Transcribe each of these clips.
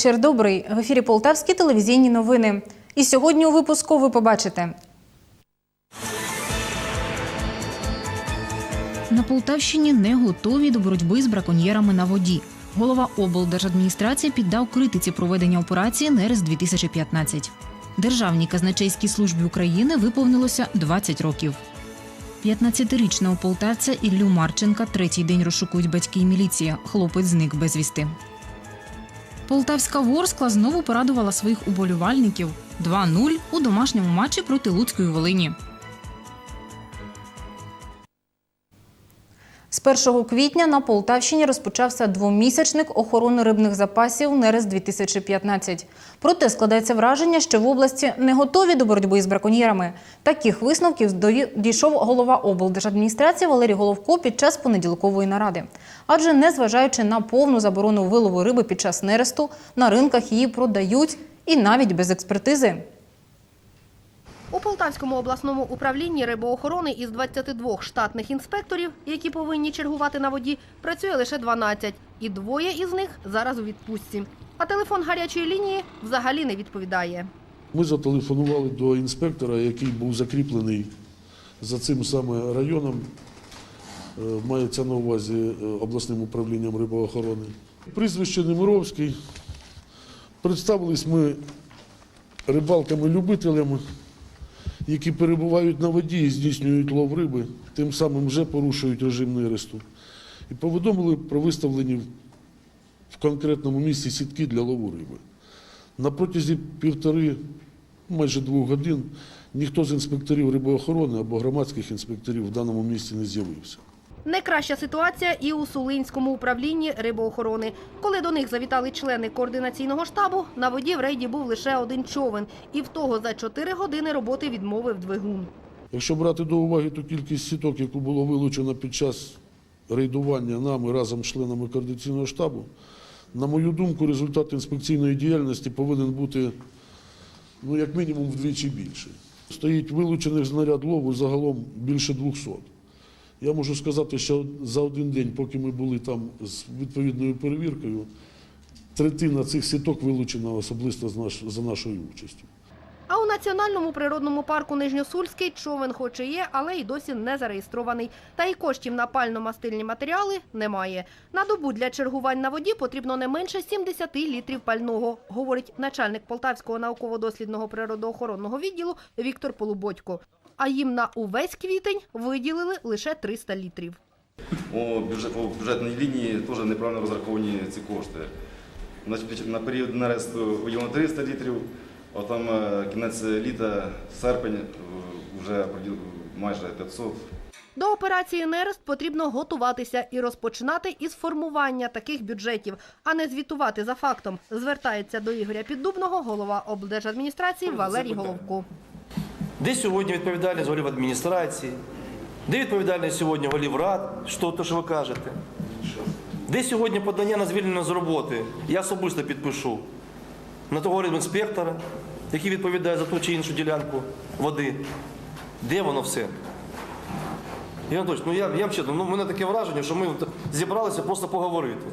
Вечір добрий. В ефірі Полтавські телевізійні новини. І сьогодні у випуску ви побачите. На Полтавщині не готові до боротьби з браконьєрами на воді. Голова облдержадміністрації піддав критиці проведення операції Нерест 2015 Державній казначейській службі України виповнилося 20 років. 15-річного полтавця Іллю Марченка третій день розшукують батьки і міліція. Хлопець зник безвісти. Полтавська Ворскла знову порадувала своїх уболівальників 2-0 у домашньому матчі проти Луцької Волині. З 1 квітня на Полтавщині розпочався двомісячник охорони рибних запасів Нерест 2015 Проте складається враження, що в області не готові до боротьби з браконьєрами. Таких висновків дійшов голова облдержадміністрації Валерій Головко під час понеділкової наради. Адже незважаючи на повну заборону вилову риби під час нересту, на ринках її продають і навіть без експертизи. У Полтавському обласному управлінні рибоохорони із 22 штатних інспекторів, які повинні чергувати на воді, працює лише 12, і двоє із них зараз у відпустці. А телефон гарячої лінії взагалі не відповідає. Ми зателефонували до інспектора, який був закріплений за цим саме районом. Е, Мається на увазі е, обласним управлінням рибоохорони. Прізвище Немировський. Представились ми рибалками-любителями, які перебувають на воді і здійснюють лов риби, тим самим вже порушують режим нересту. І повідомили про виставлені в конкретному місці сітки для лову риби. На протязі півтори, майже двох годин ніхто з інспекторів рибоохорони або громадських інспекторів в даному місці не з'явився. Не краща ситуація і у Сулинському управлінні рибоохорони. Коли до них завітали члени координаційного штабу, на воді в рейді був лише один човен. І в того за 4 години роботи відмовив двигун. Якщо брати до уваги ту кількість сіток, яку було вилучено під час рейдування нами разом з членами координаційного штабу, на мою думку, результат інспекційної діяльності повинен бути ну, як мінімум вдвічі більший. Стоїть вилучених знаряд лову загалом більше 200. Я можу сказати, що за один день, поки ми були там з відповідною перевіркою, третина цих сіток вилучена особисто за нашою участю. А у національному природному парку Нижньосульський човен хоч і є, але й досі не зареєстрований. Та й коштів на пально-мастильні матеріали немає. На добу для чергувань на воді потрібно не менше 70 літрів пального, говорить начальник Полтавського науково-дослідного природоохоронного відділу Віктор Полубодько. А їм на увесь квітень виділили лише 300 літрів. У бюджет, бюджетній лінії теж неправильно розраховані ці кошти. На період нересту виділено 300 літрів, а там е, кінець літа, серпень, е, вже майже 500. До операції «Нерест» потрібно готуватися і розпочинати із формування таких бюджетів, а не звітувати за фактом. Звертається до Ігоря Піддубного голова облдержадміністрації Валерій Головко. Де сьогодні відповідальність голів адміністрації? Де відповідальність сьогодні голів рад? Що то, що ви кажете? Де сьогодні подання на звільнення з роботи? Я особисто підпишу на того інспектора, який відповідає за ту чи іншу ділянку води. Де воно все? Іван Анатольович, ну я, я чесно, ну, в мене таке враження, що ми зібралися просто поговорити.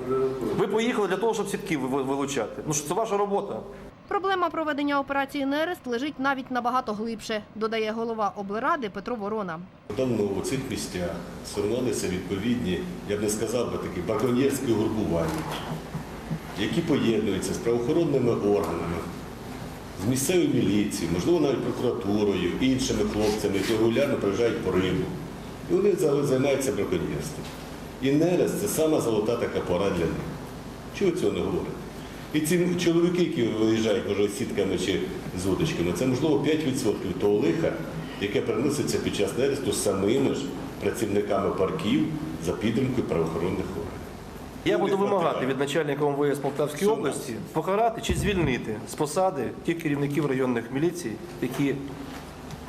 Ви поїхали для того, щоб сітки вилучати. Ну що це ваша робота. Проблема проведення операції «Нерест» лежить навіть набагато глибше, додає голова облради Петро Ворона. Давно у цих місцях сформувалися відповідні, я б не сказав би такі браконьєрські групування, які поєднуються з правоохоронними органами, з місцевою міліцією, можливо, навіть прокуратурою, іншими хлопцями, які регулярно приїжджають по рибу. І вони займаються браконьєрством. І нерест це сама золота така пора для них. Чого цього не говорить? І ці чоловіки, які виїжджають, може, з сітками чи з удочками, це можливо 5% того лиха, яке переноситься під час нересту самими ж працівниками парків за підтримкою правоохоронних органів. Я буду вимагати від начальника МВС Полтавської області покарати чи звільнити з посади тих керівників районних міліцій, які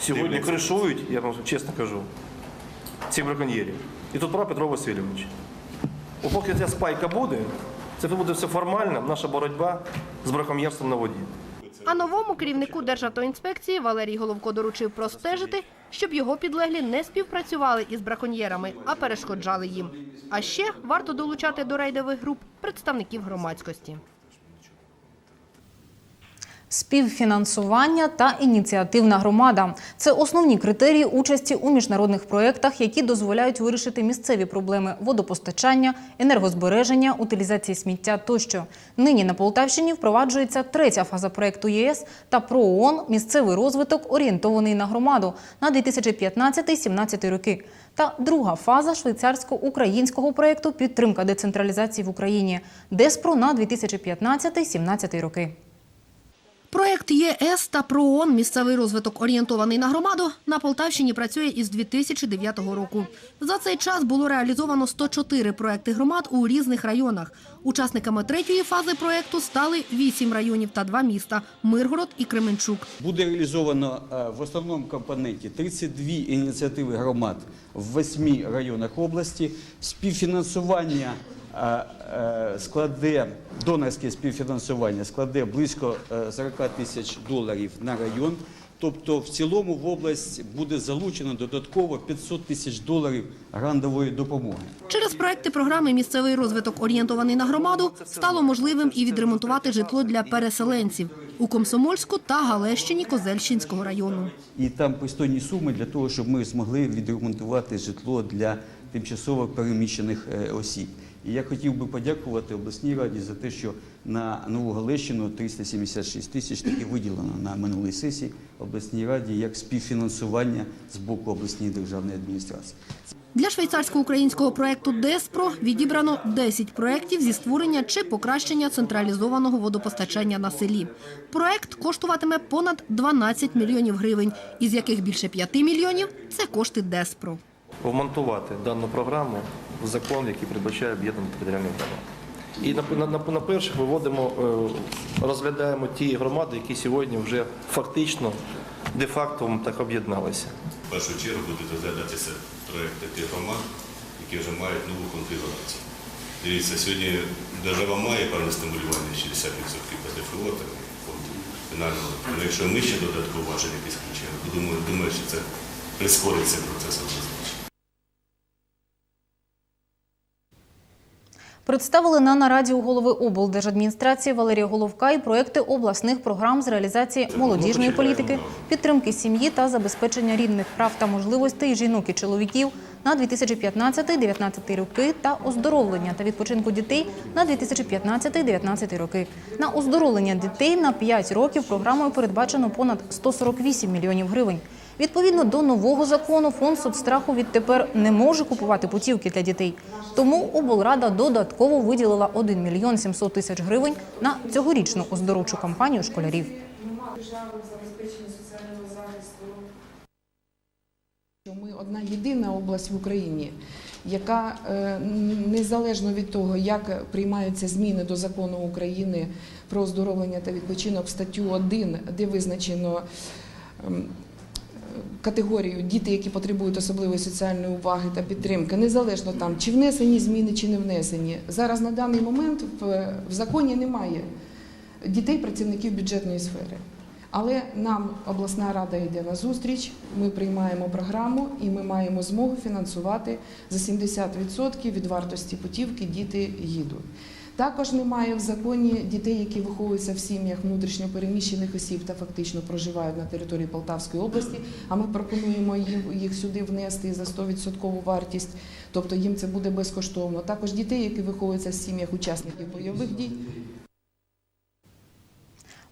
сьогодні кришують, я вам чесно кажу, цих браконьєрів. І тут прав Петро Васильович. Поки ця спайка буде, це буде все формально, наша боротьба з браконьєрством на воді. А новому керівнику Державтоінспекції Валерій Головко доручив простежити, щоб його підлеглі не співпрацювали із браконьєрами, а перешкоджали їм. А ще варто долучати до рейдових груп представників громадськості. Співфінансування та ініціативна громада це основні критерії участі у міжнародних проєктах, які дозволяють вирішити місцеві проблеми водопостачання, енергозбереження, утилізації сміття тощо. Нині на Полтавщині впроваджується третя фаза проєкту ЄС та ПРООН Місцевий розвиток орієнтований на громаду на 2015-17 роки. Та друга фаза швейцарсько-українського проєкту Підтримка децентралізації в Україні ДЕСПРО на 2015-17 роки. Проект ЄС та ПРООН «Місцевий розвиток орієнтований на громаду» на Полтавщині працює із 2009 року. За цей час було реалізовано 104 проекти громад у різних районах. Учасниками третьої фази проекту стали 8 районів та 2 міста – Миргород і Кременчук. Буде реалізовано е, в основному компоненті 32 ініціативи громад в 8 районах області. Співфінансування складе, донорське співфінансування складе близько е, 40 тисяч доларів на район. Тобто в цілому в область буде залучено додатково 500 тисяч доларів грантової допомоги. Через проекти програми «Місцевий розвиток орієнтований на громаду» стало можливим і відремонтувати житло для переселенців у Комсомольську та Галещині Козельщинського району. І там пристойні суми для того, щоб ми змогли відремонтувати житло для тимчасово переміщених е, осіб. І я хотів би подякувати обласній раді за те, що на Нову Галещину 376 тисяч таки виділено на минулій сесії обласній раді як співфінансування з боку обласної державної адміністрації. Для швейцарсько-українського проекту «Деспро» відібрано 10 проєктів зі створення чи покращення централізованого водопостачання на селі. Проект коштуватиме понад 12 мільйонів гривень, із яких більше 5 мільйонів – це кошти «Деспро». вмонтувати дану програму закон, який передбачає об'єднану територіальну громаду. І на, на, на, на перших виводимо, е, розглядаємо ті громади, які сьогодні вже фактично, де-факто так об'єдналися. В першу чергу будуть розглядатися проекти тих громад, які вже мають нову конфігурацію. Дивіться, сьогодні держава має певне стимулювання 60% ПДФО, фінального. Але якщо ми ще додатково важель якийсь включимо, то думаю, думаю, що це прискорить цей процес однозначно. Представили на нараді у голови облдержадміністрації Валерія Головка і проекти обласних програм з реалізації молодіжної політики, підтримки сім'ї та забезпечення рівних прав та можливостей жінок і чоловіків на 2015-2019 роки та оздоровлення та відпочинку дітей на 2015-2019 роки. На оздоровлення дітей на 5 років програмою передбачено понад 148 мільйонів гривень. Відповідно до нового закону, фонд соцстраху відтепер не може купувати путівки для дітей. Тому облрада додатково виділила 1 мільйон 700 тисяч гривень на цьогорічну оздоровчу кампанію школярів. ми одна єдина область в Україні, яка е, незалежно від того, як приймаються зміни до закону України про оздоровлення та відпочинок статтю 1, де визначено ем, категорію діти, які потребують особливої соціальної уваги та підтримки, незалежно там чи внесені зміни, чи не внесені. Зараз на даний момент в, в законі немає дітей працівників бюджетної сфери. Але нам обласна рада йде на зустріч. Ми приймаємо програму і ми маємо змогу фінансувати за 70% від вартості путівки діти їдуть. Також немає в законі дітей, які виховуються в сім'ях внутрішньопереміщених осіб та фактично проживають на території Полтавської області. А ми пропонуємо їх сюди внести за 100% вартість, тобто їм це буде безкоштовно. Також дітей, які виховуються в сім'ях учасників бойових дій.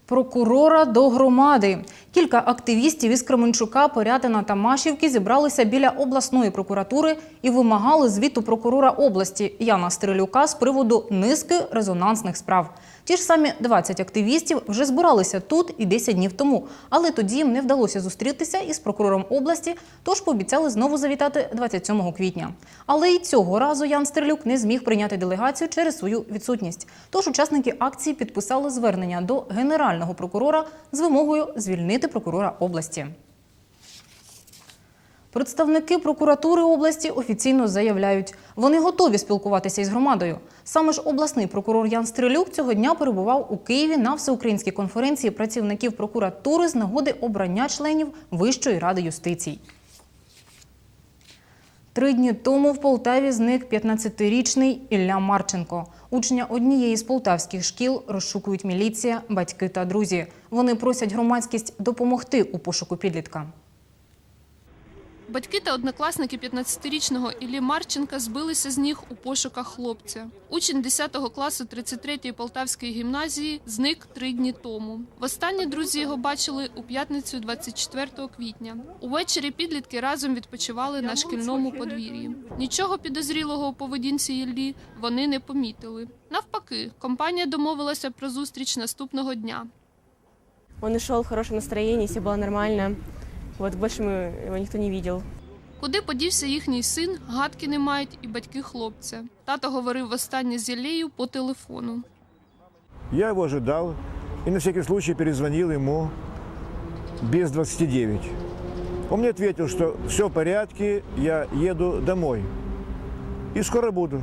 Прокурора до громади. Кілька активістів із Кременчука, Порятина та Машівки зібралися біля обласної прокуратури і вимагали звіту прокурора області Яна Стрелюка з приводу низки резонансних справ. Ті ж самі 20 активістів вже збиралися тут і 10 днів тому, але тоді їм не вдалося зустрітися із прокурором області, тож пообіцяли знову завітати 27 квітня. Але і цього разу Ян Стрелюк не зміг прийняти делегацію через свою відсутність. Тож учасники акції підписали звернення до генерального прокурора з вимогою звільнити прокурора області. Представники прокуратури області офіційно заявляють, вони готові спілкуватися із громадою. Саме ж обласний прокурор Ян Стрелюк цього дня перебував у Києві на всеукраїнській конференції працівників прокуратури з нагоди обрання членів Вищої ради юстиції. Три дні тому в Полтаві зник 15-річний Ілля Марченко. Учня однієї з полтавських шкіл розшукують міліція, батьки та друзі. Вони просять громадськість допомогти у пошуку підлітка. Батьки та однокласники 15-річного Іллі Марченка збилися з ніг у пошуках хлопця. Учень 10 класу 33-ї Полтавської гімназії зник три дні тому. Востаннє друзі його бачили у п'ятницю 24 квітня. Увечері підлітки разом відпочивали на шкільному подвір'ї. Нічого підозрілого у поведінці Іллі вони не помітили. Навпаки, компанія домовилася про зустріч наступного дня. Он ушел в хорошем настроении, все было нормально. Вот больше мы его никто не видел. Куди подівся їхній син, гадки не мають і батьки хлопця. Тато говорив востаннє з Іллею по телефону. Я его ожидал и на всякий случай перезвонил ему без 29. Он мне ответил, что все в порядке, я еду домой. И скоро буду.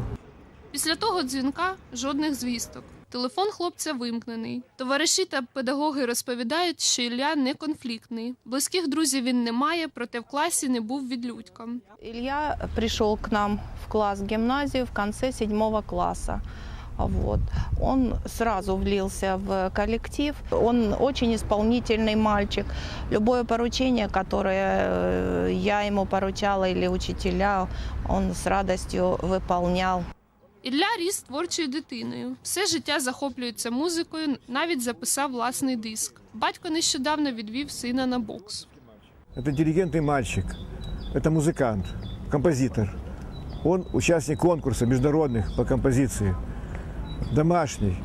Після того дзвінка жодних звісток. Телефон хлопця вимкнений. Товариші та педагоги розповідають, що Ілля не конфліктний. Близьких друзів він не має, проте в класі не був відлюдьком. Илья пришел к нам в класс в гимназию в конце седьмого класса. Вот. Он сразу влился в коллектив. Он очень исполнительный мальчик. Любое поручение, которое э, я ему поручала или учителя, он с радостью выполнял. Ілля ріс творчою дитиною. Все життя захоплюється музикою, навіть записав власний диск. Батько нещодавно відвів сина на бокс. Это интеллигентный мальчик, это музыкант, композитор. Он участник конкурса международных по композиции. Домашний.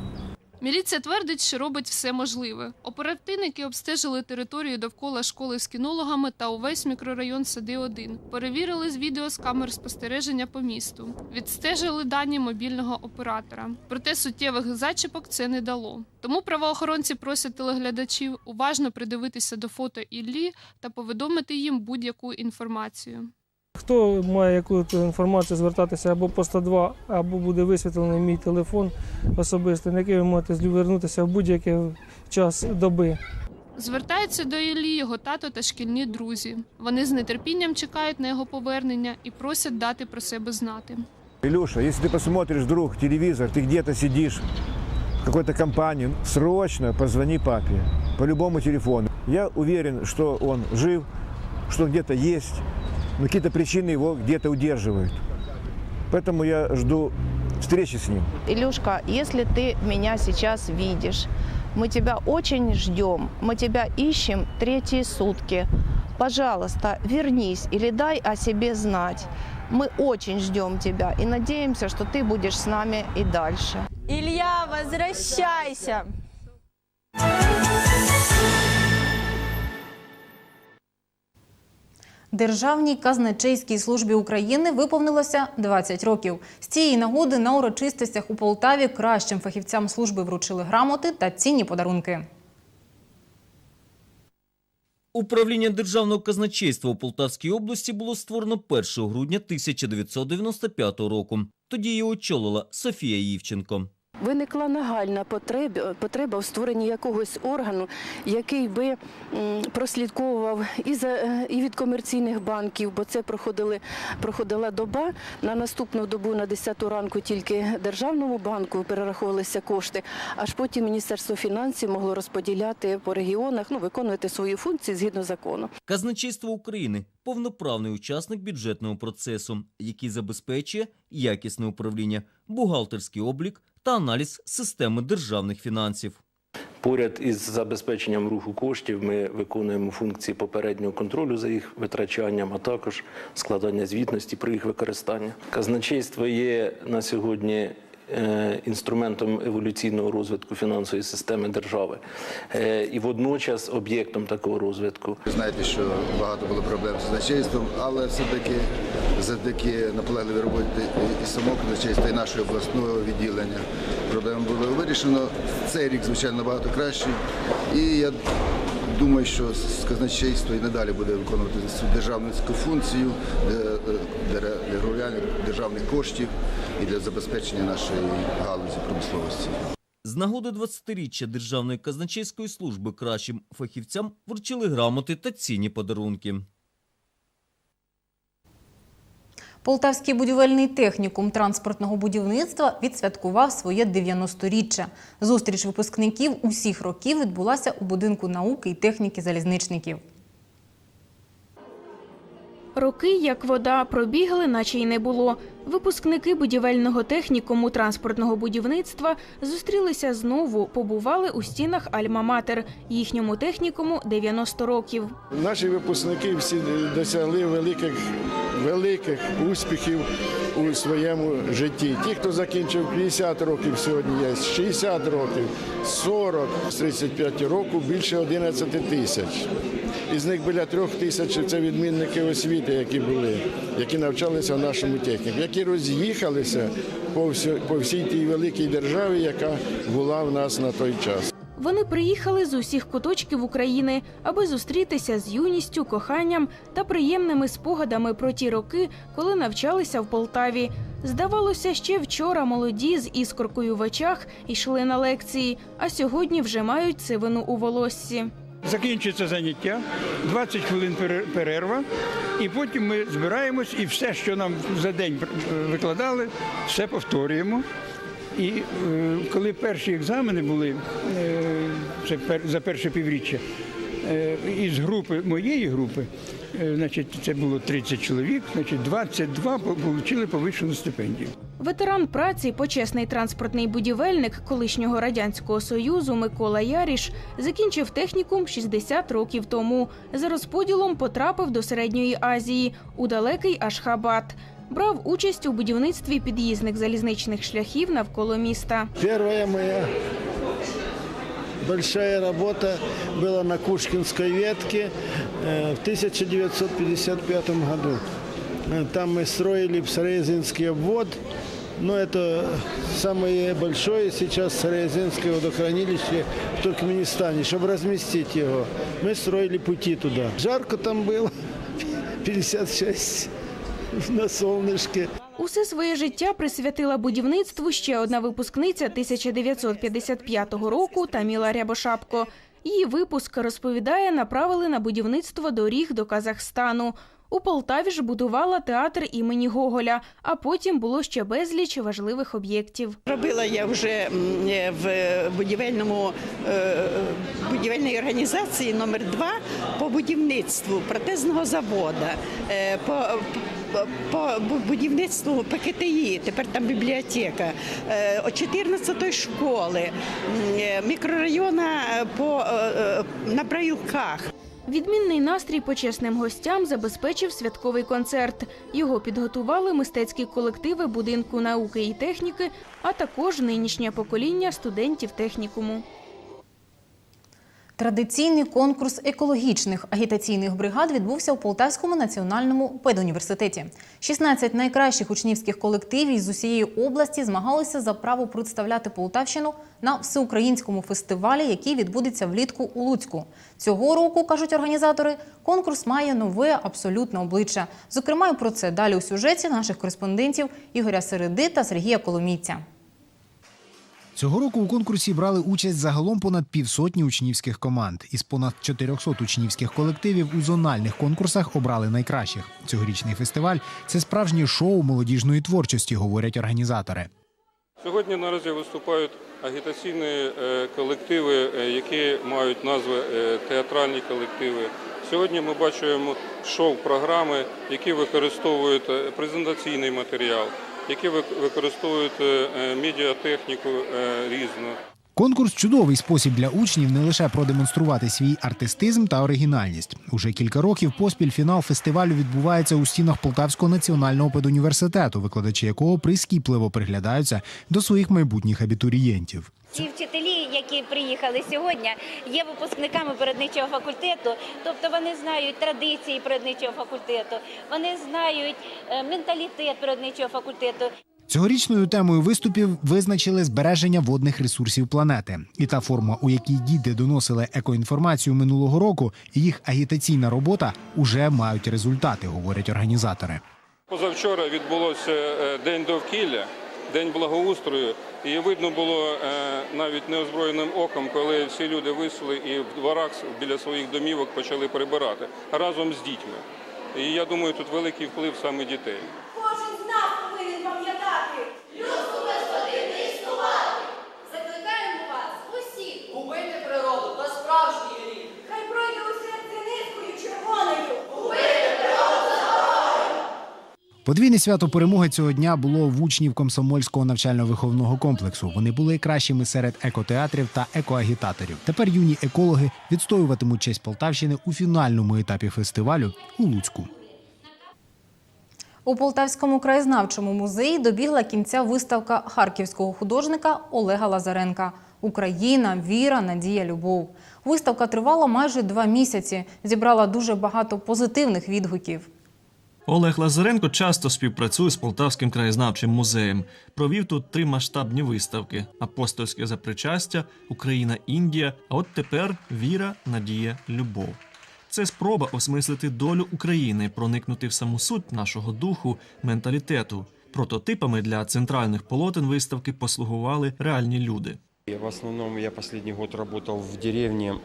Міліція твердить, що робить все можливе. Оперативники обстежили територію довкола школи з кінологами та увесь мікрорайон Сади 1 Перевірили з відео з камер спостереження по місту. Відстежили дані мобільного оператора. Проте суттєвих зачіпок це не дало. Тому правоохоронці просять телеглядачів уважно придивитися до фото Іллі та повідомити їм будь-яку інформацію. Хто має якусь інформацію звертатися або по 102, або буде висвітлений мій телефон особистий, на який ви можете звернутися в будь-який час доби. Звертаються до Іллі його тато та шкільні друзі. Вони з нетерпінням чекають на його повернення і просять дати про себе знати. Илюша, если ты посмотришь вдруг телевизор, ты где-то сидишь в какой-то компании, срочно позвони папе по любому телефону. Я уверен, что он жив, что он где-то есть, но какие-то причины его где-то удерживают. Поэтому я жду встречи с ним. Илюшка, если ты меня сейчас видишь, мы тебя очень ждем, мы тебя ищем третьи сутки. Пожалуйста, вернись или дай о себе знать. Мы очень ждем тебя и надеемся, что ты будешь с нами и дальше. Илья, возвращайся! Державній казначейській службі України виповнилося 20 років. З цієї нагоди на урочистостях у Полтаві кращим фахівцям служби вручили грамоти та цінні подарунки. Управління Державного казначейства у Полтавській області було створено 1 грудня 1995 року. Тоді її очолила Софія Євченко. Виникла нагальна потреба, потреба в створенні якогось органу, який би прослідковував і, за, е, і від комерційних банків, бо це проходили, проходила доба. На наступну добу на 10 ранку тільки Державному банку перераховувалися кошти, аж потім Міністерство фінансів могло розподіляти по регіонах, ну, виконувати свої функції згідно закону. Казначейство України повноправний учасник бюджетного процесу, який забезпечує якісне управління, бухгалтерський облік та аналіз системи державних фінансів. Поряд із забезпеченням руху коштів ми виконуємо функції попереднього контролю за їх витрачанням, а також складання звітності про їх використання. Казначейство є на сьогодні інструментом еволюційного розвитку фінансової системи держави е, і водночас об'єктом такого розвитку. Ви знаєте, що багато було проблем з казначейством, але все-таки завдяки наполегливій роботі і самого казначейства, і нашого обласного відділення проблеми було вирішено. Цей рік, звичайно, набагато кращий. І я думаю, що казначейство і надалі буде виконувати свою державницьку функцію е, е, для регулярних державних коштів і для забезпечення нашої галузі промисловості. З нагоди 20-річчя Державної казначейської служби кращим фахівцям вручили грамоти та цінні подарунки. Полтавський будівельний технікум транспортного будівництва відсвяткував своє 90-річчя. Зустріч випускників усіх років відбулася у будинку науки і техніки залізничників. Роки, як вода, пробігли, наче й не було. Випускники будівельного технікуму транспортного будівництва зустрілися знову, побували у стінах Альма-Матер. Їхньому технікуму 90 років. Наші випускники всі досягли великих, великих успіхів у своєму житті. Ті, хто закінчив 50 років, сьогодні є 60 років, 40, з 35 років більше 11 тисяч. Із них біля трьох тисяч це відмінники освіти, які були, які навчалися в нашому техніку, які роз'їхалися по всій, по всій тій великій державі, яка була в нас на той час. Вони приїхали з усіх куточків України, аби зустрітися з юністю, коханням та приємними спогадами про ті роки, коли навчалися в Полтаві. Здавалося, ще вчора молоді з іскоркою в очах йшли на лекції, а сьогодні вже мають сивину у волоссі. Закінчується заняття, 20 хвилин пере- перерва, і потім ми збираємось і все, що нам за день викладали, все повторюємо. І е, коли перші екзамени були, е, це за перше півріччя, е, із групи моєї групи, значить, це було 30 чоловік, значить 22 отримали повищену стипендію. Ветеран праці, почесний транспортний будівельник колишнього радянського союзу Микола Яріш закінчив технікум 60 років тому. За розподілом потрапив до середньої Азії у далекий Ашхабад. Брав участь у будівництві під'їзних залізничних шляхів навколо міста. Первая моя большая работа была на Кушкинской ветке э, в 1955 году. Э, Там мы строили Сарезинский обвод. Но это самое большое сейчас Сарезинское водохранилище в Туркменистане. Чтобы разместить его, мы строили пути туда. Жарко там было, 56 на солнышке. Усе своє життя присвятила будівництву ще одна випускниця 1955 року Таміла Рябошапко. Її випуск розповідає, направили на будівництво доріг до Казахстану. У Полтаві ж будувала театр імені Гоголя, а потім було ще безліч важливих об'єктів. Робила я вже е, в будівельному е, будівельній організації номер 2 по будівництву протезного заводу, е, по, по, будівництву ПКТІ, тепер там бібліотека, е, 14-ї школи, е, мікрорайона е, по, е, е, на Браїлках. Відмінний настрій почесним гостям забезпечив святковий концерт. Його підготували мистецькі колективи будинку науки і техніки, а також нинішнє покоління студентів технікуму. Традиційний конкурс екологічних агітаційних бригад відбувся у Полтавському національному педуніверситеті. 16 найкращих учнівських колективів з усієї області змагалися за право представляти Полтавщину на всеукраїнському фестивалі, який відбудеться влітку у Луцьку. Цього року, кажуть організатори, конкурс має нове абсолютне обличчя. Зокрема, про це далі у сюжеті наших кореспондентів Ігоря Середи та Сергія Коломійця. Цього року у конкурсі брали участь загалом понад півсотні учнівських команд. Із понад 400 учнівських колективів у зональних конкурсах обрали найкращих. Цьогорічний фестиваль це справжнє шоу молодіжної творчості, говорять організатори. Сьогодні наразі виступають агітаційні е, колективи, е, які мають назви е, театральні колективи. Сьогодні ми бачимо шоу-програми, які використовують презентаційний матеріал, які вик- використовують е, медіатехніку е, різну. Конкурс чудовий спосіб для учнів не лише продемонструвати свій артистизм та оригінальність. Уже кілька років поспіль фінал фестивалю відбувається у стінах Полтавського національного педуніверситету, викладачі якого прискіпливо приглядаються до своїх майбутніх абітурієнтів. Ці вчителі, які приїхали сьогодні, є випускниками природничого факультету, тобто вони знають традиції природничого факультету, вони знають е, менталітет природничого факультету. Цьогорічною темою виступів визначили збереження водних ресурсів планети. І та форма, у якій діти доносили екоінформацію минулого року, і їх агітаційна робота уже мають результати, говорять організатори. Позавчора відбулося е, День довкілля, День благоустрою, і видно було е, навіть неозброєним оком, коли всі люди вийшли і в дворах біля своїх домівок почали прибирати разом з дітьми. І я думаю, тут великий вплив саме дітей. Подвійне свято перемоги цього дня було в учнів комсомольського навчально-виховного комплексу. Вони були кращими серед екотеатрів та екоагітаторів. Тепер юні екологи відстоюватимуть честь Полтавщини у фінальному етапі фестивалю у Луцьку. У Полтавському краєзнавчому музеї добігла кінця виставка харківського художника Олега Лазаренка Україна, віра, надія, любов. Виставка тривала майже два місяці. Зібрала дуже багато позитивних відгуків. Олег Лазаренко часто співпрацює з Полтавським краєзнавчим музеєм. Провів тут три масштабні виставки: апостольське запричастя, Україна, Індія. А от тепер віра, надія, любов. Це спроба осмислити долю України, проникнути в саму суть нашого духу, менталітету. Прототипами для центральних полотен виставки послугували реальні люди. И В основном я последний год работал в деревне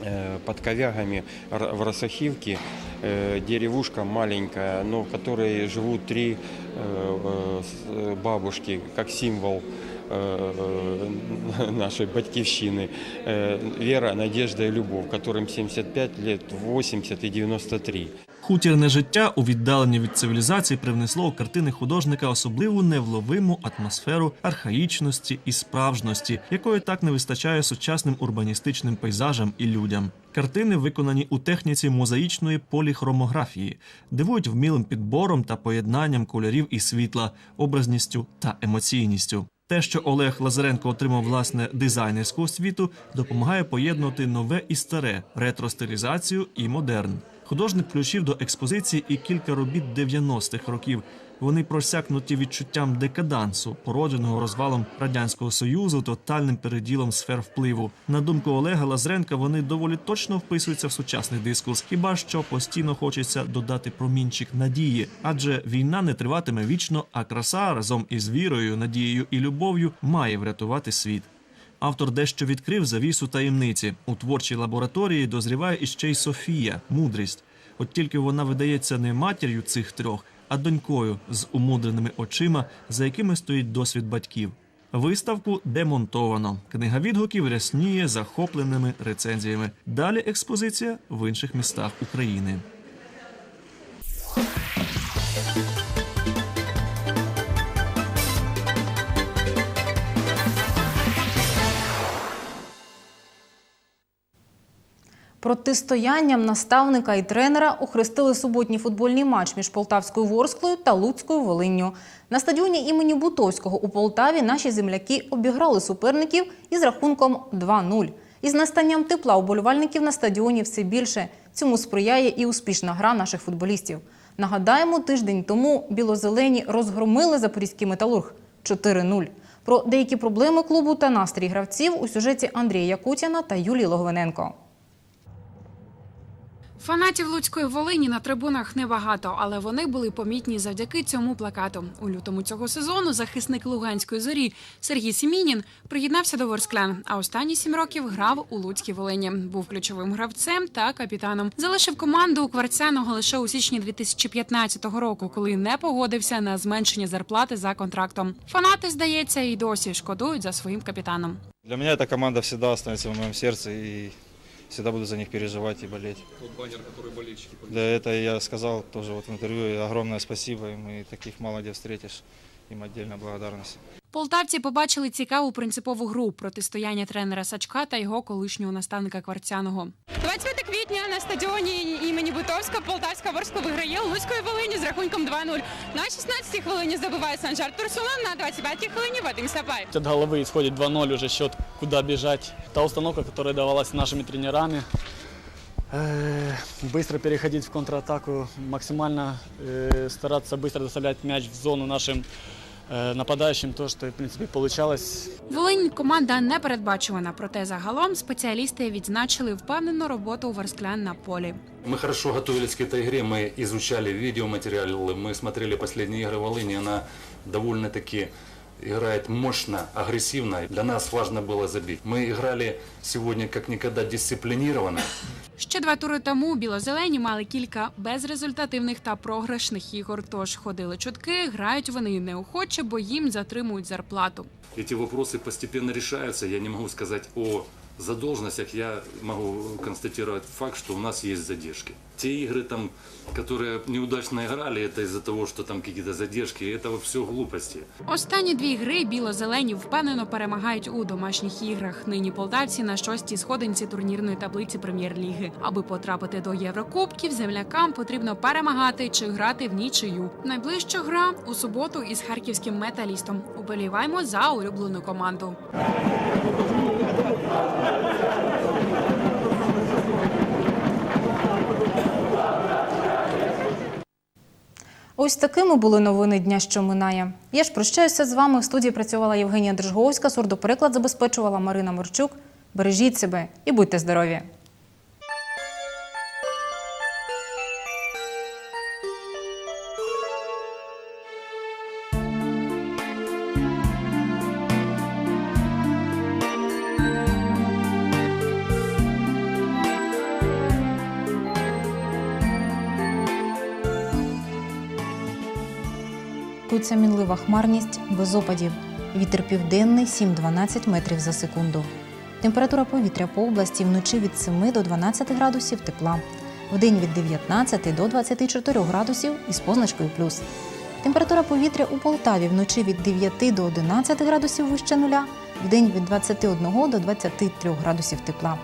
э, под Ковягами в Росахивке. Э, Деревушка маленькая, но в которой живут три э, э, с- э, бабушки, как символ э, нашей батькивщины. Э, Вера, надежда и любовь, которым 75 лет, 80 и 93. Хутірне життя у віддаленні від цивілізації привнесло у картини художника особливу невловиму атмосферу архаїчності і справжності, якої так не вистачає сучасним урбаністичним пейзажам і людям. Картини виконані у техніці мозаїчної поліхромографії, дивують вмілим підбором та поєднанням кольорів і світла, образністю та емоційністю. Те, що Олег Лазаренко отримав власне дизайнерську освіту, допомагає поєднувати нове і старе, ретро-стилізацію і модерн. Художник включив до експозиції і кілька робіт 90-х років. Вони просякнуті відчуттям декадансу, породженого розвалом радянського союзу, тотальним переділом сфер впливу. На думку Олега Лазренка, вони доволі точно вписуються в сучасний дискурс. Хіба що постійно хочеться додати промінчик надії, адже війна не триватиме вічно, а краса разом із вірою, надією і любов'ю має врятувати світ. Автор дещо відкрив завісу таємниці. У творчій лабораторії дозріває іще й Софія, мудрість. От тільки вона видається не матір'ю цих трьох, а донькою з умудреними очима, за якими стоїть досвід батьків. Виставку демонтовано. Книга відгуків рясніє захопленими рецензіями. Далі експозиція в інших містах України. Протистоянням наставника і тренера охрестили суботній футбольний матч між Полтавською Ворсклою та Луцькою Волинню. На стадіоні імені Бутовського у Полтаві наші земляки обіграли суперників із рахунком 2-0. Із настанням тепла уболівальників на стадіоні все більше. Цьому сприяє і успішна гра наших футболістів. Нагадаємо, тиждень тому білозелені розгромили запорізький металург 4-0. Про деякі проблеми клубу та настрій гравців у сюжеті Андрія Якутяна та Юлії Логвиненко. Фанатів Луцької Волині на трибунах небагато, але вони були помітні завдяки цьому плакату. У лютому цього сезону захисник Луганської зорі Сергій Сімінін приєднався до Ворсклян, а останні сім років грав у Луцькій Волині. Був ключовим гравцем та капітаном. Залишив команду у Кварцяного лише у січні 2015 року, коли не погодився на зменшення зарплати за контрактом. Фанати, здається, і досі шкодують за своїм капітаном. Для меня эта команда всегда останется в моем сердце и всегда буду за них переживать и болеть. Тот баннер, который болельщики Да, это я сказал тоже вот в интервью. Огромное спасибо им, и таких мало где встретишь Им отдельная благодарность. Полтавці побачили цікаву принципову гру протистояння тренера Сачка та його колишнього наставника Кварцяного. 25 квітня на стадіоні імені Бутовська Полтавська Ворскла виграє у Луцької Волині з рахунком 2-0. На 16-й хвилині забиває Санжар Турсулан, на 25-й хвилині Вадим Сапай. От головы исходит 2-0 уже счет, куда бежать. Та установка, которая давалась нашими тренерами, э, быстро переходить в контратаку, максимально э, стараться быстро доставлять мяч в зону нашим э, нападающим, то, что, в принципе, получалось. Волинь команда не передбачувана, проте загалом спеціалісти відзначили впевнену роботу Ворсклян на полі. Мы хорошо готовились к этой игре, мы изучали видеоматериалы, мы смотрели последние игры Волыни, она довольно-таки играет мощно, агрессивно. Для нас важно было забить. Мы играли сегодня как никогда дисциплинированно. Ще два тури тому білозелені мали кілька безрезультативних та програшних ігор. Тож ходили чутки, грають вони неохоче, бо їм затримують зарплату. Эти вопросы постепенно решаются. Я не могу сказать о задолженностях я могу констатировать факт, что у нас есть задержки. Те игры, там, которые неудачно играли, это из-за того, что там какие-то задержки, это все глупости. Останні дві гри біло-зелені впевнено перемагають у домашніх іграх. Нині полтавці на шостій сходинці турнірної таблиці прем'єр-ліги. Аби потрапити до Єврокубків, землякам потрібно перемагати чи грати в нічию. Найближча гра у суботу із харківським металістом. Уболіваємо за улюблену команду. Ось такими були новини дня, що минає. Я ж прощаюся з вами. В студії працювала Євгенія Держговська, сурдопереклад забезпечувала Марина Морчук. Бережіть себе і будьте здорові! Очікується мінлива хмарність без опадів. Вітер південний 7-12 метрів за секунду. Температура повітря по області вночі від 7 до 12 градусів тепла. Вдень від 19 до 24 градусів із позначкою плюс. Температура повітря у Полтаві вночі від 9 до 11 градусів вище нуля, вдень від 21 до 23 градусів тепла.